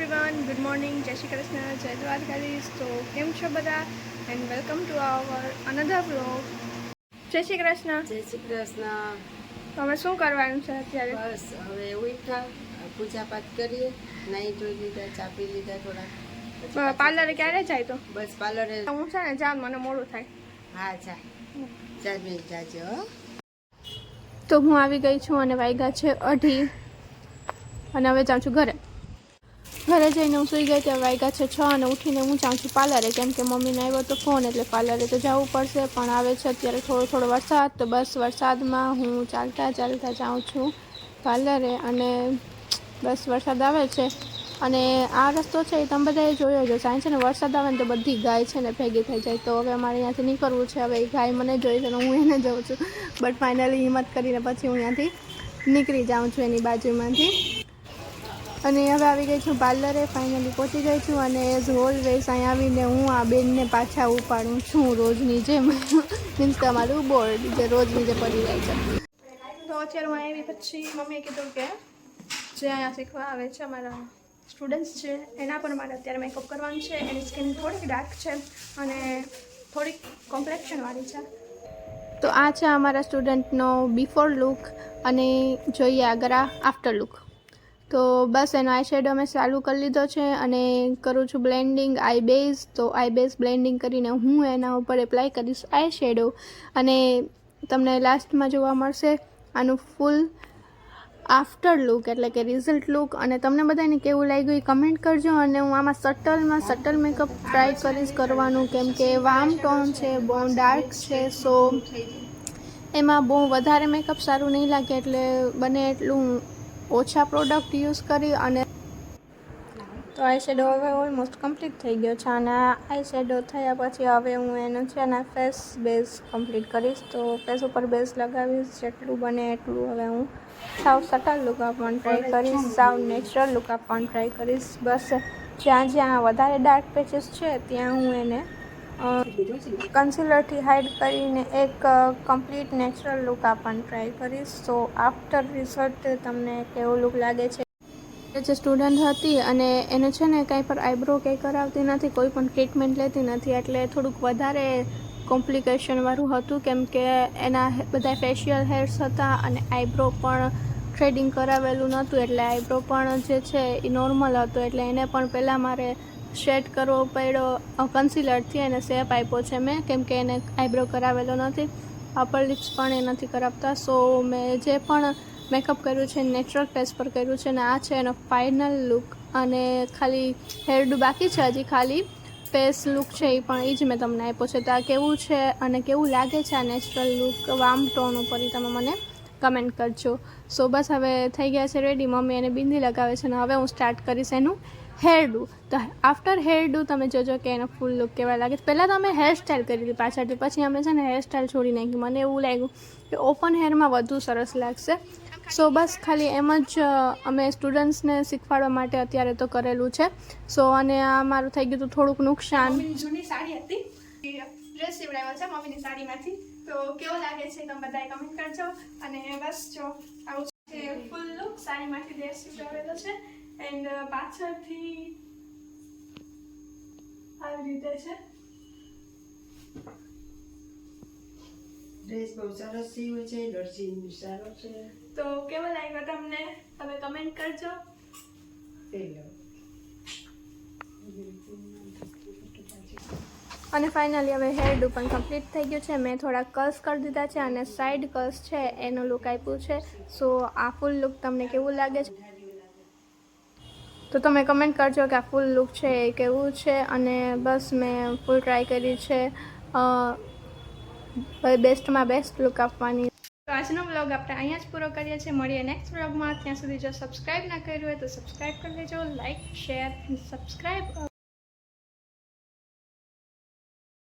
Everyone good morning જય શ્રી કૃષ્ણ જય દ્વારકાધીશ તો કેમ છો બધા? And welcome to our another blog જય શ્રી કૃષ્ણ જય શ્રી કૃષ્ણ તો હવે શું કરવાનું છે અત્યારે? બસ હવે ઉઠા પૂજાપાઠ કરીએ. નહીં ધોઈ લીધા ચા પી લીધા થોડા. પાર્લરે ક્યારે જાય તો? બસ પાર્લરે. હું છે ને જાઉં મને મોડું થાય. હા જા. જાજો હો. તો હું આવી ગઈ છું અને વાગ્યા છે અઢી. અને હવે જાઉં છું ઘરે. ઘરે જઈને હું સુઈ ગઈ ત્યાં વાગ્યા છે છ અને ઉઠીને હું જાઉં છું પાર્લરે. કેમ કે મમ્મીને આવ્યો તો ફોન, એટલે પાર્લરે તો જવું પડશે, પણ આવે છે અત્યારે થોડો થોડો વરસાદ. તો બસ વરસાદમાં હું ચાલતા ચાલતા જાઉં છું પાર્લરે અને બસ વરસાદ આવે છે. અને આ રસ્તો છે એ તમે બધાએ જોયો છે સાયન્સ છે વરસાદ આવે ને તો બધી ગાય છે ને ભેગી થઈ જાય. તો હવે અમારે અહીંયાથી નીકળવું છે. હવે એ ગાય મને જોઈ છે હું એને જાઉં છું. બટ ફાઇનલી હિંમત કરીને પછી હું અહીંયાથી નીકળી જાઉં છું એની બાજુમાંથી. અને હવે આવી ગઈ છું પાર્લરે ફાઇનલી પહોંચી ગઈ છું અને એઝ ઓલવેઝ અહીંયા આવીને હું આ બેનને પાછા ઉપાડું છું રોજની જેમ. મીન્સ તમારું બોર્ડ જે રોજની જે પડી જાય છે. તો અત્યારે હું આવી પછી મમ્મીએ કીધું કે જે અહીંયા શીખવા આવે છે અમારા સ્ટુડન્ટ્સ છે એના પણ મારે અત્યારે મેકઅપ કરવાનું છે. એની સ્કિન થોડીક ડાર્ક છે અને થોડીક કોમ્પ્લેક્શનવાળી છે. તો આ છે અમારા સ્ટુડન્ટનો બિફોર લુક અને જોઈએ આગળ આફ્ટર લુક તો બસ એનો આઈ શેડો મેં ચાલુ કરી લીધો છે અને કરું છું બ્લેન્ડિંગ આઈ બેઝ તો આઈ બેઝ બ્લેન્ડિંગ કરીને હું એના ઉપર એપ્લાય કરીશ આઈ શેડો અને તમને લાસ્ટમાં જોવા મળશે આનું ફૂલ આફ્ટર લુક એટલે કે રિઝલ્ટ લુક અને તમને બધાને કેવું લાગ્યું એ કમેન્ટ કરજો અને હું આમાં સટલમાં સટલ મેકઅપ ટ્રાય કરીશ કરવાનું, કેમ કે વામ ટોન છે બહુ ડાર્ક છે સો એમાં બહુ વધારે મેકઅપ સારું નહીં લાગે, એટલે બને એટલું ઓછા પ્રોડક્ટ યુઝ કરી અને તો આઈ શેડો હવે ઓલમોસ્ટ કમ્પ્લીટ થઈ ગયો છે અને આઈ શેડો થયા પછી હવે હું એનો છે ને ફેસ બેઝ કમ્પ્લીટ કરીશ. તો ફેસ ઉપર બેઝ લગાવીશ, જેટલું બને એટલું હવે હું સાવ સટલ લુક આપવાનું ટ્રાય કરીશ, સાવ નેચરલ લુક આપવાનું ટ્રાય કરીશ. બસ જ્યાં જ્યાં વધારે ડાર્ક પેચીસ છે, ત્યાં હું એને કન્સીલરથી હાઇડ કરીને એક કમ્પ્લીટ નેચરલ લુક આપવાનું ટ્રાય કરીશ. સો આફ્ટર રિઝલ્ટ તમને કેવો લુક લાગે છે? જે સ્ટુડન્ટ હતી અને એને છે ને કાંઈ પર આઈબ્રો કંઈ કરાવતી નથી, કોઈ પણ ટ્રીટમેન્ટ લેતી નથી, એટલે થોડુંક વધારે કોમ્પ્લિકેશનવાળું હતું, કેમ કે એના બધા ફેશિયલ હેર્સ હતા અને આઈબ્રો પણ થ્રેડિંગ કરાવેલું નહોતું, એટલે આઈબ્રો પણ જે છે એ નોર્મલ હતો, એટલે એને પણ પહેલાં મારે શેડ કરવો પડ્યો કન્સીલરથી એને શેપ આપ્યો છે મેં, કેમ કે એને આઈબ્રો કરાવેલો નથી. અપર લિપ્સ પણ એ નથી કરાવતા. સો મેં જે પણ મેકઅપ કર્યું છે નેચરલ ફેસ પર કર્યું છે ને આ છે એનો ફાઇનલ લુક અને ખાલી હેરડું બાકી છે હજી ખાલી. ફેસ લુક છે એ પણ એ જ મેં તમને આપ્યો છે. તો આ કેવું છે અને કેવું લાગે છે આ નેચરલ લુક વામ ટોન ઉપર તમે મને કમેન્ટ કરજો. સો બસ હવે થઈ ગયા છે રેડી મમ્મી એને બિંદી લગાવે છે અને હવે હું સ્ટાર્ટ કરીશ એનું. હેરડું તો આફ્ટર હેરડું તમે જોજો કે એનો ફૂલ લુક કેવા લાગે. પહેલાં તો અમે હેરસ્ટાઈલ કરી હતી પાછળથી પછી અમે છે ને હેરસ્ટાઈલ છોડી નાખી મને એવું લાગ્યું કે ઓપન હેરમાં વધુ સરસ લાગશે. સો બસ ખાલી એમ જ અમે સ્ટુડન્ટ્સને શીખવાડવા માટે અત્યારે તો કરેલું છે. સો અને આ મારું થઈ ગયું હતું થોડુંક નુકસાન. જૂની સાડી હતી. ડ્રેસ સીવડાવ્યો છે મમ્મીની સાડીમાંથી. તો કેવો લાગે છે તમે બધાએ કમેન્ટ કરજો. અને બસ જો, આવું છે. ફૂલ લુક સાડીમાંથી ડ્રેસ સીવડાવેલો છે. એન્ડ પાછળથી આવી રીતે છે. ડ્રેસ બહુ સરસ સીવ્યો છે દર્જી સારો છે. તો કેવો લાગ્યો તમને? તમે કમેન્ટ કરજો. અને ફાઇનલી હવે હેરડુ પણ કમ્પ્લીટ થઈ ગયું છે. મેં થોડા કર્સ કરી દીધા છે અને સાઈડ કર્સ છે એનો લુક આપ્યું છે. સો આ ફૂલ લુક તમને કેવું લાગે છે? તો તમે કમેન્ટ કરજો કે આ ફૂલ લુક છે એ કેવું છે અને બસ મેં ફૂલ ટ્રાય કરી છે. બેસ્ટમાં બેસ્ટ લુક આપવાની. તો આજનો બ્લોગ આપણે અહીંયા જ પૂરો કરીએ છીએ. મળીએ નેક્સ્ટ બ્લોગમાં ત્યાં સુધી જો સબસ્ક્રાઈબ ના કર્યું હોય તો સબસ્ક્રાઈબ કરી લેજો. Like share subscribe